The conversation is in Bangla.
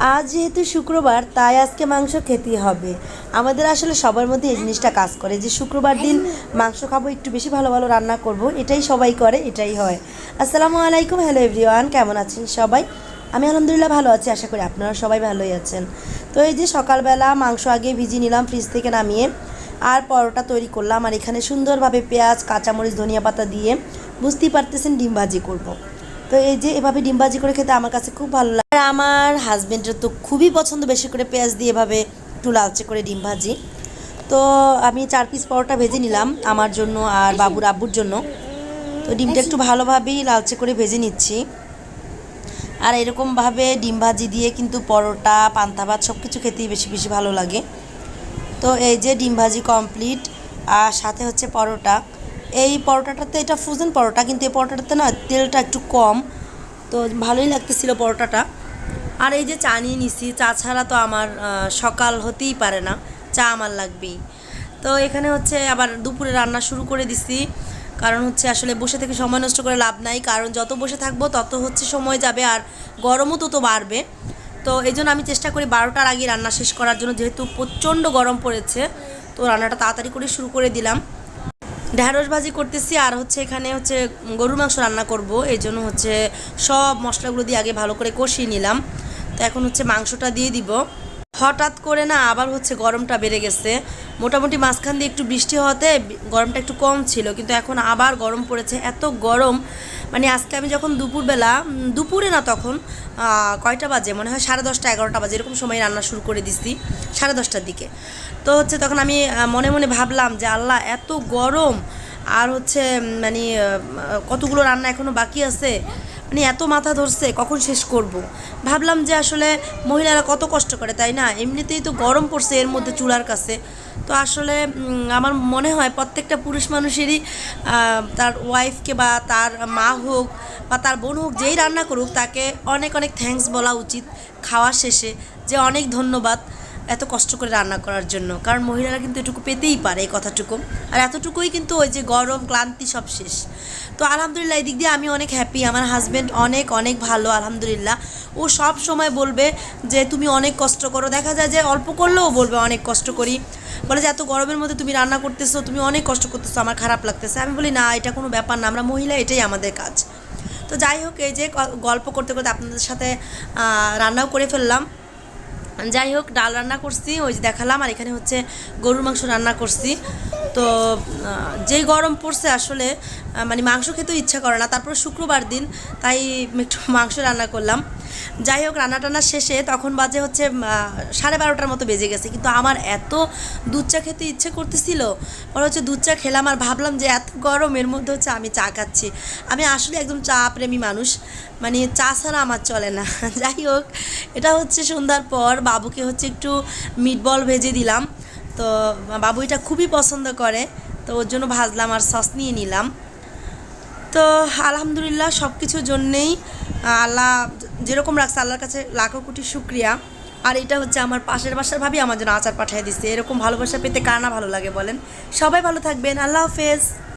আজ যেহেতু শুক্রবার, তাই আজকে মাংস খেতেই হবে। আমাদের আসলে সবার মধ্যে এই জিনিসটা কাজ করে যে শুক্রবার দিন মাংস খাব, একটু বেশি ভালো ভালো রান্না করব, এটাই সবাই করে, এটাই হয়। আসসালামু আলাইকুম, হ্যালো এভরিওয়ান, কেমন আছেন সবাই? আমি আলহামদুলিল্লাহ ভালো আছি, আশা করি আপনারা সবাই ভালোই আছেন। তো এই যে সকালবেলা মাংস আগে ভিজিয়ে নিলাম, ফ্রিজ থেকে নামিয়ে, আর পরোটা তৈরি করলাম, আর এখানে সুন্দরভাবে পেঁয়াজ, কাঁচামরিচ, ধনিয়া পাতা দিয়ে, বুঝতেই পারতেছেন, ডিম ভাজি করব। তো এই যে এভাবে ডিম ভাজি করে খেতে আমার কাছে খুব ভালো লাগে। আর আমার হাজবেন্ডের তো খুবই পছন্দ বেশি করে পেঁয়াজ দিয়ে এভাবে একটু লালচে করে ডিম ভাজি তো আমি চার পিস পরোটা ভেজে নিলাম আমার জন্য আর বাবুর আব্বুর জন্য। তো ডিমটা একটু ভালোভাবেই লালচে করে ভেজে নিচ্ছি। আর এরকমভাবে ডিম ভাজি দিয়ে কিন্তু পরোটা, পান্তা ভাত সব কিছু খেতেই বেশি বেশি ভালো লাগে। তো এই যে ডিম ভাজি কমপ্লিট আর সাথে হচ্ছে পরোটা। এই পরোটাটাতে, এটা ফ্রোজেন পরোটা, কিন্তু এই পরোটাটাতে না তেলটা একটু কম। তো ভালোই লাগতেছিল পরোটাটা। আর এই যে চা নিয়ে নিছি, চা ছাড়া তো আমার সকাল হতেই পারে না। চা আমার লাগবেই। তো এখানে হচ্ছে আবার দুপুরে রান্না শুরু করে দিছি। কারণ হচ্ছে আসলে বসে থেকে সময় নষ্ট করে লাভ নাই। কারণ যত বসে থাকব, তত হচ্ছে সময় যাবে আর গরমও তত বাড়বে। তো এই জন্য আমি চেষ্টা করি বারোটার আগে রান্না শেষ করার জন্য। যেহেতু প্রচণ্ড গরম পড়েছে, তো রান্নাটা তাড়াতাড়ি করে শুরু করে দিলাম। ঢ্যাঁড়স ভাজি করতেছি আর হচ্ছে এখানে হচ্ছে গরুর মাংস রান্না করব। এই জন্য হচ্ছে সব মশলাগুলো দিয়ে আগে ভালো করে কষিয়ে নিলাম। তো এখন হচ্ছে মাংসটা দিয়ে দিব। হঠাৎ করে না আবার হচ্ছে গরমটা বেড়ে গেছে। মোটামুটি মাঝখান দিয়ে একটু বৃষ্টি হওয়াতে গরমটা একটু কম ছিল, কিন্তু এখন আবার গরম পড়েছে, এত গরম। মানে আজকে আমি যখন দুপুরবেলা দুপুরে না তখন কয়টা বাজে? মনে হয় সাড়ে দশটা, এগারোটা বাজে, এরকম সময় রান্না শুরু করে দিছি, সাড়ে দশটার দিকে। তো হচ্ছে তখন আমি মনে মনে ভাবলাম যে, আল্লাহ, এত গরম, আর হচ্ছে মানে কতগুলো রান্না এখনও বাকি আছে? মানে এত মাথা ধরছে, কখন শেষ করব। ভাবলাম যে আসলে মহিলারা কত কষ্ট করে, তাই না? এমনিতেই তো গরম পড়ছে, এর মধ্যে চুলার কাছে। তো আসলে আমার মনে হয় প্রত্যেকটা পুরুষ মানুষেরই তার ওয়াইফকে বা তার মা হোক বা তার বোন হোক, যেই রান্না করুক, তাকে অনেক অনেক থ্যাঙ্কস বলা উচিত খাওয়া শেষে, যে অনেক ধন্যবাদ। এত কষ্ট করে রান্না করার জন্য। কারণ মহিলারা কিন্তু এটুকু পেতেই পারে এই কথাটুকু। আর এতটুকুই কিন্তু ওই যে গরম, ক্লান্তি সব শেষ। তো আলহামদুলিল্লাহ, এই দিক দিয়ে আমি অনেক হ্যাপি আমার হাজব্যান্ড অনেক অনেক ভালো, আলহামদুলিল্লাহ। ও সব সময় বলবে যে, তুমি অনেক কষ্ট করো। দেখা যায় যে অল্প করলেও বলবে, অনেক কষ্ট করি। বলে যে, এত গরমের মধ্যে তুমি রান্না করতেছো, তুমি অনেক কষ্ট করতেছো, আমার খারাপ লাগতেছে। আমি বলি, না, এটা কোনো ব্যাপার না, আমরা মহিলা, এটাই আমাদের কাজ। তো যাই হোক, এই যে গল্প করতে করতে আপনাদের সাথে রান্নাও করে ফেললাম। যাই হোক, ডাল রান্না করছি, ওই যে দেখালাম, আর এখানে হচ্ছে গরুর মাংস রান্না করছি। তো যেই গরম পড়ছে আসলে মানে মাংস খেতেও ইচ্ছা করে না। তারপর শুক্রবার দিন, তাই একটু মাংস রান্না করলাম। যাই হোক, রান্না টান্না শেষে তখন বাজে হচ্ছে সাড়ে বারোটার মতো বেজে গেছে। কিন্তু আমার এত দুধ চা খেতে ইচ্ছে করতেছিল, পরে হচ্ছে দুধ চা খেলাম আর ভাবলাম যে এত গরম, এর মধ্যে হচ্ছে আমি চা খাচ্ছি। আমি আসলে একদম চা প্রেমী মানুষ মানে চা ছাড়া আমার চলে না। যাই হোক এটা হচ্ছে সন্ধ্যার পর, বাবুকে হচ্ছে একটু মিট বল ভেজে দিলাম। তো বাবু এটা খুবই পছন্দ করে, তো ওর জন্য ভাজলাম আর সস নিয়ে নিলাম। তো আলহামদুলিল্লাহ সব কিছুর জন্যেই আল্লাহ যেরকম রাখছে আল্লাহর কাছে লাখো কোটি শুক্রিয়া। আর এটা হচ্ছে আমার পাশের বাসার ভাবি আমার জন্য আচার পাঠিয়ে দিচ্ছে এরকম ভালোবাসা পেতে কার না ভালো লাগে বলেন? সবাই ভালো থাকবেন। আল্লাহ হাফেজ।